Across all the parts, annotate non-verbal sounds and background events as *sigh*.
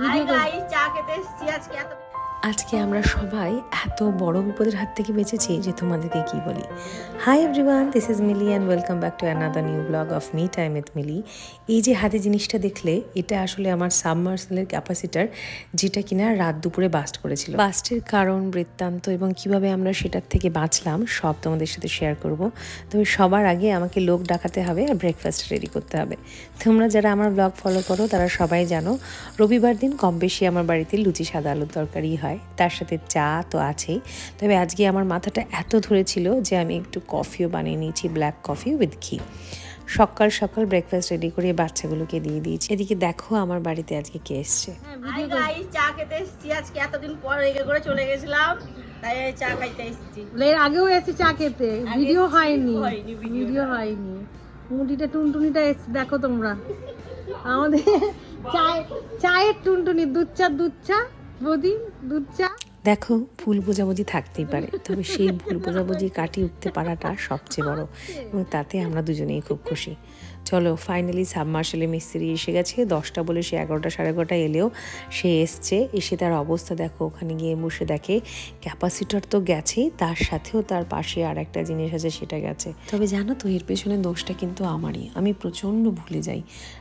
Hi guys চা খেতে এসেছি আজকে এত আজকে আমরা সবাই এত বড় বিপদের হাত থেকে বেঁচেছি যে তোমাদেরকে কি বলি। Hi everyone this is Mili and welcome back to another new blog of me time with Mili এই যে হাতে জিনিসটা দেখলে, এটা আসলে আমার সাবমার্সেলের ক্যাপাসিটার যেটা কিনা রাত দুপুরে বাস্ট করেছিল। বাস্টের কারণ, বৃত্তান্ত এবং কীভাবে আমরা সেটার থেকে বাঁচলাম, সব তোমাদের সাথে শেয়ার করব। তবে সবার আগে আমাকে লোক ডাকাতে হবে আর ব্রেকফাস্ট রেডি করতে হবে। তোমরা যারা আমার ব্লগ ফলো করো, তারা সবাই জানো, রবিবার দিন কম বেশি আমার বাড়িতে লুচি, সাদা আলুর তরকারি হয়। তার সাথে চা তো আছেই। তবে আজকে আমার মাথাটা এত ধরেছিল যে আমি একটু কফিও বানিয়ে নিয়েছি ব্ল্যাক কফি উইথ ঘি। সকাল সকাল ব্রেকফাস্ট রেডি করে বাচ্চাগুলোকে দিয়ে দিয়েছি। এদিকে দেখো আমার বাড়িতে আজকে কে এসছে। গাইস চা খেতে এসেছি। আজকে এতদিন পর রেগে করে চলে গেছিলাম তাই চা খাইতে এসেছি। এর আগেও এসে চা খেতে। ভিডিও হয়নি। হয়নি ভিডিও হয়নি। মুটিটা টুনটুনিটা দেখো তোমরা। আমাদের *laughs* চায় চায়ের টুনটুনি দুধ চা দুধ চা। দেখো, ভুল বোঝাবুঝি থাকতেই পারে, তবে সেই ভুল বোঝাবুঝি কাটিয়ে উঠতে পারাটা সবচেয়ে বড় এবং তাতে আমরা দুজনেই খুব খুশি। চলো ফাইনালি সাবমার্শালে মিস্ত্রি এসে গেছে, দশটা বলে সে এগারোটা সাড়ে এগারোটা এলেও সে এসছে, এসে তার অবস্থা দেখো, ওখানে গিয়ে বসে দেখে ক্যাপাসিটার তো গেছেই, তার সাথেও তার পাশে আর একটা জিনিস আছে, সেটা গেছে। তবে জানো তো, এর পেছনে দোষটা কিন্তু আমারই, আমি প্রচণ্ড ভুলে যাই।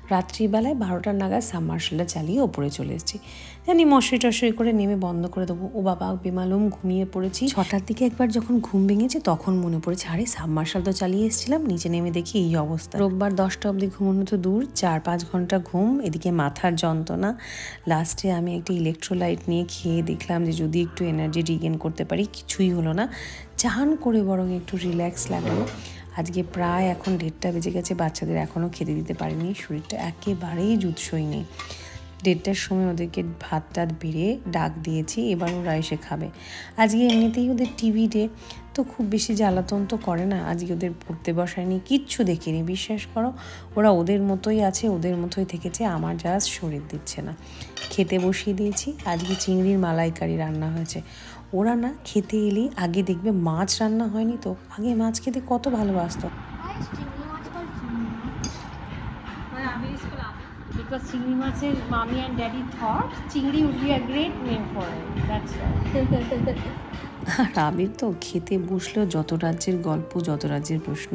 রাত্রিবেলায় বারোটার নাগাদ সাবমার্শালটা চালিয়ে ওপরে চলে এসেছি। জানি মশারি টশারি করে নেমে বন্ধ করে দেবো। ও বাবা বেমালুম ঘুমিয়ে পড়েছি। ছটার দিকে একবার যখন ঘুম ভেঙেছে তখন মনে পড়েছে আরে সাবমার্শাল তো চালিয়ে এসেছিলাম নিচে নেমে দেখি এই অবস্থা। রোববার দশটা অবধি ঘুমানো তো দূর চার পাঁচ ঘণ্টা ঘুম এদিকে মাথার যন্ত্রণা। লাস্টে আমি একটি ইলেকট্রোলাইট নিয়ে খেয়ে দেখলাম যে যদি একটু এনার্জি রিগেন করতে পারি কিছুই হলো না। চান করে বরং একটু রিল্যাক্স লাগল। আজকে প্রায় এখন দেড়টা বেজে গেছে বাচ্চাদের এখনও খেতে দিতে পারিনি শরীরটা একেবারেই জুৎসই নেই। দেড়টার সময় ওদেরকে ভাত টাত বেড়ে ডাক দিয়েছি, এবার ওরা এসে খাবে। আজকে এমনিতেই ওদের টিভি ডে, তো খুব বেশি জ্বালাতন তো করে না। আজকে ওদের পড়তে বসায়নি কিচ্ছু দেখিনি, বিশ্বাস করো। ওরা ওদের মতোই আছে, ওদের মতোই থেকেছে, আমার জাস্ট শরীর দিচ্ছে না। খেতে বসিয়ে দিয়েছি, আজকে চিংড়ির মালাইকারি রান্না হয়েছে। ওরা না খেতে এলেই আগে দেখবে মাছ রান্না হয়নি তো, আগে মাছ খেতে কত ভালোবাসতো। বিকজ চিংড়ি মাছের mummy and daddy thought chingri would be a great name for that's আর আবির তো খেতে বসলেও যত রাজ্যের গল্প, যত রাজ্যের প্রশ্ন,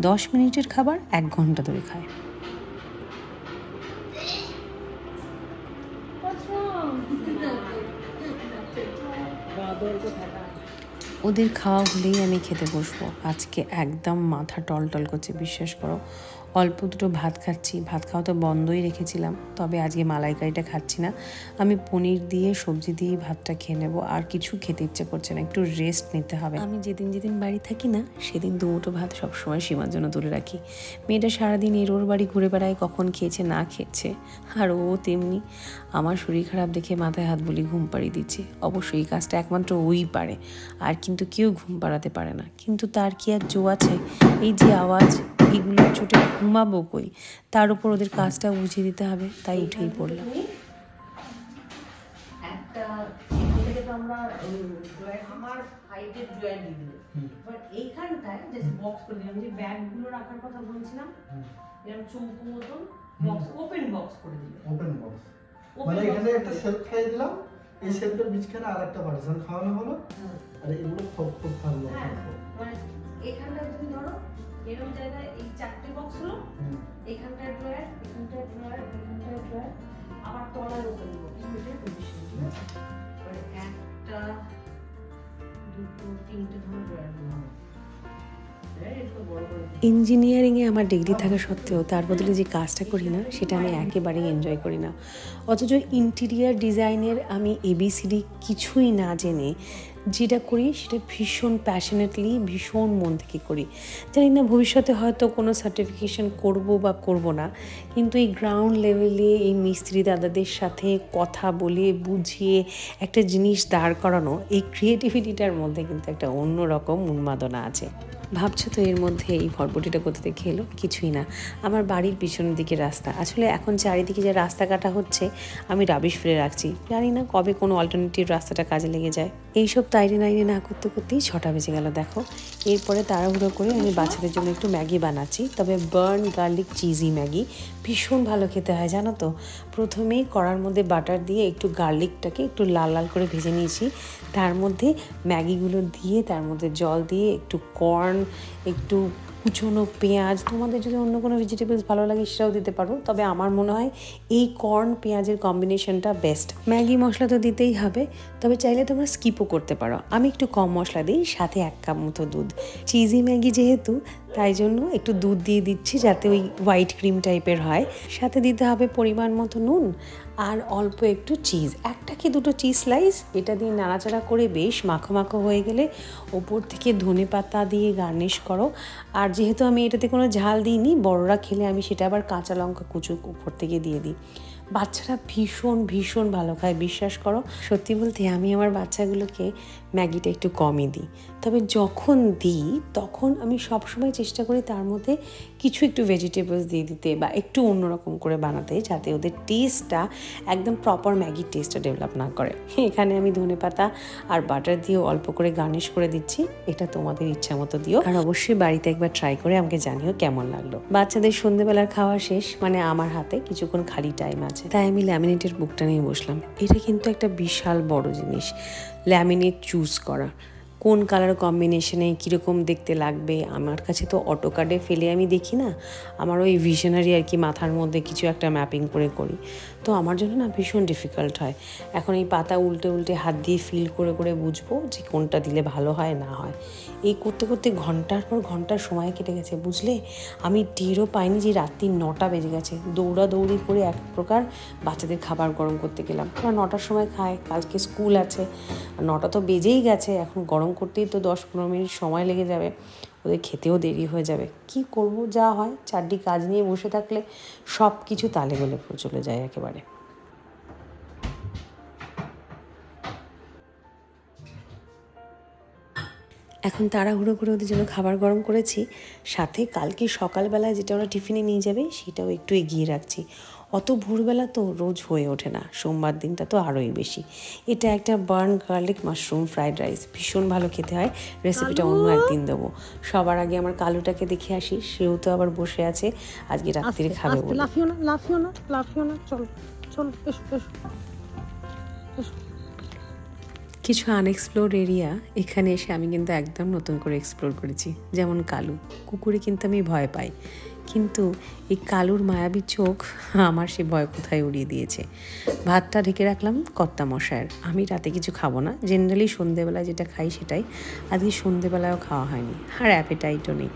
দশ মিনিটের খাবার এক ঘণ্টা ধরে খায়। ওদের খাওয়া হলেই আমি খেতে বসবো। আজকে একদম মাথা টলটল করছে, বিশ্বাস করো। অল্প দুটো ভাত খাচ্ছি। ভাত খাওয়া তো বন্ধই রেখেছিলাম, তবে আজকে মালাইকারিটা খাচ্ছি না। আমি পনির দিয়ে সবজি দিয়ে ভাতটা খেয়ে নেব, আর কিছু খেতে ইচ্ছে করছে না, একটু রেস্ট নিতে হবে। আমি যেদিন যেদিন বাড়ি থাকি না, সেদিন দুমুটো ভাত সবসময় সীমার জন্য তুলে রাখি। মেয়েটা সারাদিন এর ওর বাড়ি ঘুরে বেড়ায়, কখন খেয়েছে, না খেয়েছে, আর ও তেমনি আমার শরীর খারাপ দেখে মাথায় হাত বলি ঘুম পাড়িয়ে দিচ্ছে। অবশ্যই এই কাজটা একমাত্র ওই পারে, আর কিন্তু কেউ ঘুম পাড়াতে পারে না। কিন্তু তার কি আর জো আছে? এই যে আওয়াজ এগুলোর চোটে ঘুমাবো কই? তার উপর ওদের কাজটা বুঝিয়ে দিতে হবে তাই উঠেই পড়লাম। একটা এখান থেকে তো আমরা আমার হাইটের ড্রয়ার দিয়ে দিল বাট এইখানটায় জাস্ট বক্স করে দিলাম যে ব্যাগগুলো রাখার কথা বলছিলাম এরকম চৌকো মতন বক্স ওপেন বক্স করে দিল ওপেন বক্স মানে এখানে একটা খাইয়ে দিলাম এই খাওয়ানো হলো। আর এগুলো খুব খুব ভালো হ্যাঁ মানে তুমি ধরো এরকম জায়গায় এই চারটে বক্স হলো। ড্রয়ার ড্রয়ার ড্রয়ার আবার তলার এটাই পজিশন ঠিক আছে এবারে একটা দুটো তিনটে ধরো ড্রয়ার হবে। ইঞ্জিনিয়ারিংয়ে আমার ডিগ্রি থাকা সত্ত্বেও তার বদলে যে কাজটা করি না সেটা আমি একেবারেই এনজয় করি না অথচ ইন্টেরিয়ার ডিজাইনের আমি এবিসিডি কিছুই না জেনে যেটা করি সেটা ভীষণ প্যাশনেটলি ভীষণ মন থেকে করি। জানি না ভবিষ্যতে হয়তো কোনো সার্টিফিকেশন করব বা করব না, কিন্তু এই গ্রাউন্ড লেভেলে এই মিস্ত্রি দাদাদের সাথে কথা বলে, বুঝিয়ে একটা জিনিস দাঁড় করানো, এই ক্রিয়েটিভিটিটার মধ্যে কিন্তু একটা অন্যরকম উন্মাদনা আছে। ভাবছ তো এর মধ্যে এই ভটভটিটা কোথা থেকে এলো? কিছুই না। আমার বাড়ির পিছনের দিকে রাস্তা। আসলে এখন চারিদিকে যে রাস্তা কাটা হচ্ছে, আমি রাবিশ ফেলে রাখছি। জানি না কবে কোনো অল্টারনেটিভ রাস্তাটা কাজে লেগে যায়। এইসব তাইরে নাইরে না করতে করতেই ছটা বেজে গেল, দেখো। এরপরে তাড়াহুড়ো করে আমি বাচ্চাদের জন্য একটু ম্যাগি বানাচ্ছি। তবে বার্ন গার্লিক চিজি ম্যাগি ভীষণ ভালো খেতে হয়, জানো তো। প্রথমেই কড়ার মধ্যে বাটার দিয়ে একটু গার্লিকটাকে একটু লাল লাল করে ভেজে নিয়েছি। তার মধ্যে ম্যাগিগুলো দিয়ে, তার মধ্যে জল দিয়ে একটু কর্ন একটু কুচনো পেঁয়াজ, তোমাদের যদি অন্য কোনো ভেজিটেবলস ভালো লাগে সেটাও দিতে পারো। তবে আমার মনে হয় এই কর্ন পেঁয়াজের কম্বিনেশনটা বেস্ট ম্যাগি মশলা তো দিতেই হবে, তবে চাইলে তোমরা স্কিপও করতে পারো। আমি একটু কম মশলা দিই, সাথে এক কাপ মতো দুধ। চিজি ম্যাগি যেহেতু তাই জন্য একটু দুধ দিয়ে দিচ্ছি যাতে ওই হোয়াইট ক্রিম টাইপের হয়। সাথে দিতে হবে পরিমাণ মতো নুন আর অল্প একটু চিজ একটা কি দুটো চিজ স্লাইস এটা দিয়ে নাড়াচাড়া করে বেশ মাখো মাখো হয়ে গেলে ওপর থেকে ধনে পাতা দিয়ে গার্নিশ করো। আর যেহেতু আমি এটাতে কোনো ঝাল দিইনি, বড়রা খেলে আমি সেটা আবার কাঁচা লঙ্কা কুচু উপর থেকে দিয়ে দিই। বাচ্চারা ভীষণ ভীষণ ভালো খায়, বিশ্বাস করো। সত্যি বলতে আমি আমার বাচ্চাগুলোকে ম্যাগিটা একটু কমই দিই। তবে যখন দিই, তখন আমি সবসময় চেষ্টা করি তার মধ্যে কিছু একটু ভেজিটেবলস দিয়ে দিতে বা একটু অন্যরকম করে বানাতে, যাতে ওদের টেস্টটা একদম প্রপার ম্যাগির টেস্টটা ডেভেলপ না করে। এখানে আমি ধনে পাতা আর বাটার দিয়ে অল্প করে গার্নিশ করে দিচ্ছি। এটা তোমাদের ইচ্ছা মতো দিও। আর অবশ্যই বাড়িতে একবার ট্রাই করে আমাকে জানিও কেমন লাগল। বাচ্চাদের সন্ধ্যেবেলার খাওয়া শেষ মানে আমার হাতে কিছুক্ষণ খালি টাইম আছে। তাই আমি ল্যামিনেটের বুকটা নিয়ে বসলাম। এটা কিন্তু একটা বিশাল বড় জিনিস। ল্যামিনেট চুজ করা। কোন কালার কম্বিনেশনে কীরকম দেখতে লাগবে? আমার কাছে তো অটো কার্ডে ফেলে আমি দেখি না। আমার ওই ভিশনারি আর কি মাথার মধ্যে কিছু একটা ম্যাপিং করে করি। তো আমার জন্য না ভীষণ ডিফিকাল্ট হয়। এখন এই পাতা উল্টে উল্টে হাত দিয়ে ফিল করে করে বুঝব যে কোনটা দিলে ভালো হয়, না হয়। এই করতে করতে ঘণ্টার পর ঘণ্টার সময় কেটে গেছে, বুঝলে? আমি টেরও পাইনি যে রাত্রি নটা বেজে গেছে। দৌড়াদৌড়ি করে এক প্রকার বাচ্চাদের খাবার গরম করতে গেলাম। ওরা নটার সময় খায়, কালকে স্কুল আছে। নটা তো বেজেই গেছে, এখন গরম করতেই তো দশ পনেরো মিনিট সময় লেগে যাবে। ওদের খেতেও দেরি হয়ে যাবে। কি করব? যা হয় চারটি কাজ নিয়ে বসে থাকলে সব কিছু তালে বলে চলে যায় একেবারে। এখন তাড়াহুড়ো করে ওদের জন্য খাবার গরম করেছি। সাথে কালকে সকালবেলায় যেটা ওরা টিফিনে নিয়ে যাবে সেটাও একটু এগিয়ে রাখছি। অত ভোরবেলা তো রোজ হয়ে ওঠে না সোমবার দিনটা তো আরোই বেশি। এটা একটা burn garlic mushroom fried rice ভীষণ ভালো খেতে হয়। রেসিপিটা অন্য একদিন দেবো। সবার আগে আমার কালুটাকে দেখে আসি সেও তো আবার বসে আছে আজকে রাত্রিরে খাবে বলে। লাফিও না লাফিও না লাফিও না চলো চলো এসো এসো। এসো। কিছু আনএক্সপ্লোর এরিয়া এখানে এসে আমি কিন্তু একদম নতুন করে এক্সপ্লোর করেছি। যেমন কালু। কুকুরে কিন্তু আমি ভয় পাই। কিন্তু এই কালুর মায়াবী চোখ আমার সে ভয় কোথায় উড়িয়ে দিয়েছে? ভাতটা ঢেকে রাখলাম কর্তা মশায়ের আমি রাতে কিছু খাব না। জেনারেলি সন্ধেবেলায় যেটা খাই সেটাই। আজকে সন্ধেবেলায়ও খাওয়া হয়নি। আর অ্যাপেটাইটও নেই।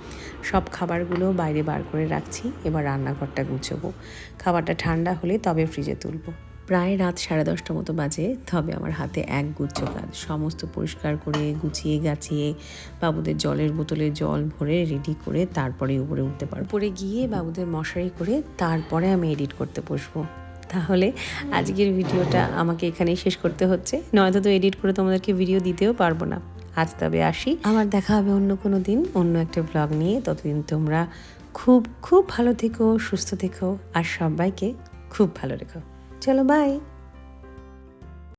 সব খাবারগুলো বাইরে বার করে রাখছি। এবার রান্নাঘরটা গুছবো। খাবারটা ঠান্ডা হলে তবে ফ্রিজে তুলবো। প্রায় রাত সাড়ে দশটা মতো বাজে। তবে আমার হাতে এক গুচ্ছ কাজ। সমস্ত পরিষ্কার করে গুছিয়ে গাছিয়ে বাবুদের জলের বোতলে জল ভরে রেডি করে তারপরে উপরে উঠতে পারব। উপরে গিয়ে বাবুদের মশারি করে তারপরে আমি এডিট করতে বসবো। তাহলে আজকের ভিডিওটা আমাকে এখানেই শেষ করতে হচ্ছে। নয়তো তো এডিট করে তোমাদেরকে ভিডিও দিতেও পারব না। আজ তবে আসি। আমার দেখা হবে অন্য কোনো দিন, অন্য একটা ব্লগ নিয়ে। ততদিন তোমরা খুব খুব ভালো থেকো, সুস্থ থেকো, আর সবাইকে খুব ভালো রেখো। চলো বাই